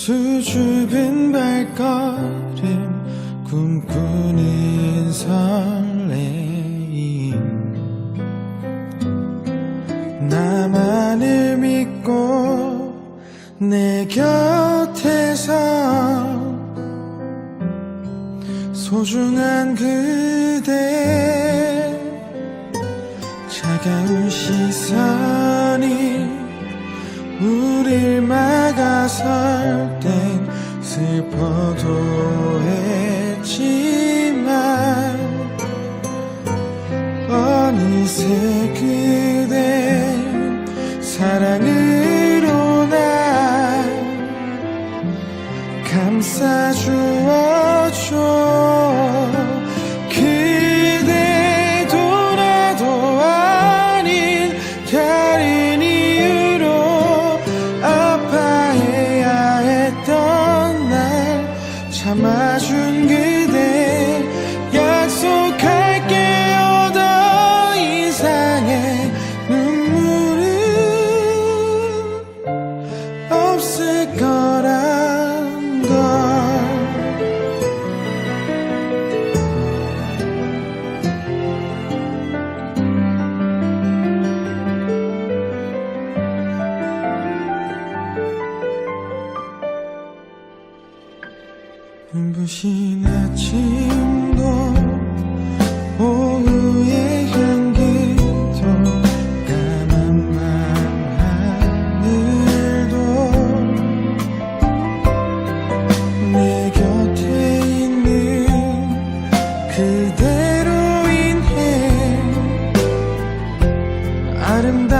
수줍은 발걸음 꿈꾸는 설레임. 나만을 믿고 내 곁에서 소중한 그대 차가운 시선이 우릴 막아설 땐 슬퍼도 했지만 어느새 그대 사랑으로 날 감싸주어줘 참아준 그 눈부신 아침도 오후의 향기도 까만 밤 하늘도 내 곁에 있는 그대로 인 해 아름다운